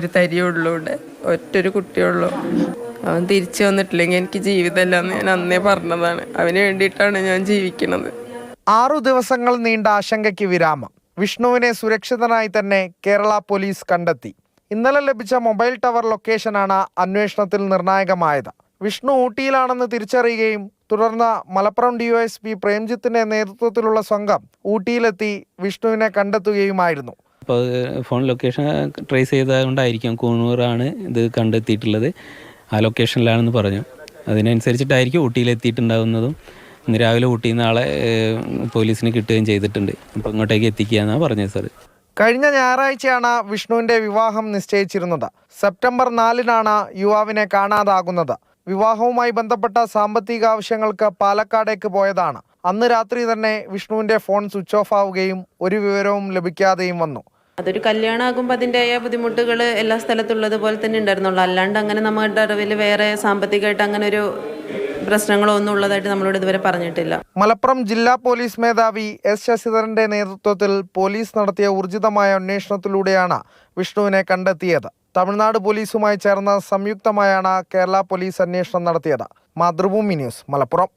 ഒരു തരിയുള്ളൂടെ ഒറ്റൊരു കുട്ടിയുള്ളൂ. അവൻ തിരിച്ചു വന്നിട്ടില്ലെങ്കിൽ എനിക്ക് ജീവിതമല്ല എന്ന് ഞാൻ അന്നേ പറഞ്ഞതാണ്. അവന് വേണ്ടിയിട്ടാണ് ഞാൻ ജീവിക്കുന്നത് ആറു ദിവസങ്ങൾ നീണ്ട ആശങ്കയ്ക്ക് വിരാമം. വിഷ്ണുവിനെ സുരക്ഷിതനായി തന്നെ കേരള പോലീസ് കണ്ടെത്തി. ഇന്നലെ ലഭിച്ച മൊബൈൽ ടവർ ലൊക്കേഷനാണ് അന്വേഷണത്തിൽ നിർണായകമായത്. വിഷ്ണു ഊട്ടിയിലാണെന്ന് തിരിച്ചറിയുകയും തുടർന്ന് മലപ്പുറം ഡിവൈഎസ്പി പ്രേംജിത്തിന്റെ നേതൃത്വത്തിലുള്ള സംഘം ഊട്ടിയിലെത്തി വിഷ്ണുവിനെ കണ്ടെത്തുകയുമായിരുന്നു. അപ്പോൾ ഫോൺ ലൊക്കേഷൻ ട്രേസ് ചെയ്തതുകൊണ്ടായിരിക്കും കൂണൂറാണ് ഇത് കണ്ടെത്തിയിട്ടുള്ളത്. ആ ലൊക്കേഷനിലാണെന്ന് പറഞ്ഞു. അതിനനുസരിച്ചിട്ടായിരിക്കും ഊട്ടിയിലെത്തിയിട്ടുണ്ടാകുന്നതും ഇന്ന് രാവിലെ ഊട്ടിയിൽ നിന്ന് ആളെ പോലീസിന് കിട്ടുകയും ചെയ്തിട്ടുണ്ട്. അപ്പോൾ ഇങ്ങോട്ടേക്ക് എത്തിക്കുക എന്നാണ് പറഞ്ഞത് സാർ കഴിഞ്ഞ ഞായറാഴ്ചയാണ് വിഷ്ണുവിന്റെ വിവാഹം നിശ്ചയിച്ചിരുന്നത്. സെപ്റ്റംബർ നാലിനാണ് യുവാവിനെ കാണാതാകുന്നത്. വിവാഹവുമായി ബന്ധപ്പെട്ട സാമ്പത്തിക ആവശ്യങ്ങൾക്ക് പാലക്കാടേക്ക് പോയതാണ്. അന്ന് രാത്രി തന്നെ വിഷ്ണുവിന്റെ ഫോൺ സ്വിച്ച് ഓഫ് ആവുകയും ഒരു വിവരവും ലഭിക്കാതെയും വന്നു. അതൊരു കല്യാണമാകുമ്പോൾ അതിന്റെതായ ബുദ്ധിമുട്ടുകൾ എല്ലാ സ്ഥലത്തുള്ളത് പോലെ തന്നെ ഉണ്ടായിരുന്നുള്ളൂ. അല്ലാണ്ട് അങ്ങനെ നമ്മുടെ അറിവിൽ വേറെ സാമ്പത്തികമായിട്ട് അങ്ങനെ ഒരു പ്രശ്നങ്ങളോ ഒന്നും ഉള്ളതായിട്ട് നമ്മളോട് ഇതുവരെ പറഞ്ഞിട്ടില്ല. മലപ്പുറം ജില്ലാ പോലീസ് മേധാവി എസ് ശശിധരന്റെ നേതൃത്വത്തിൽ പോലീസ് നടത്തിയ ഊർജിതമായ അന്വേഷണത്തിലൂടെയാണ് വിഷ്ണുവിനെ കണ്ടെത്തിയത്. തമിഴ്നാട് പോലീസുമായി ചേർന്ന സംയുക്തമായാണ് കേരള പോലീസ് അന്വേഷണം നടത്തിയത്. മാതൃഭൂമി ന്യൂസ് മലപ്പുറം.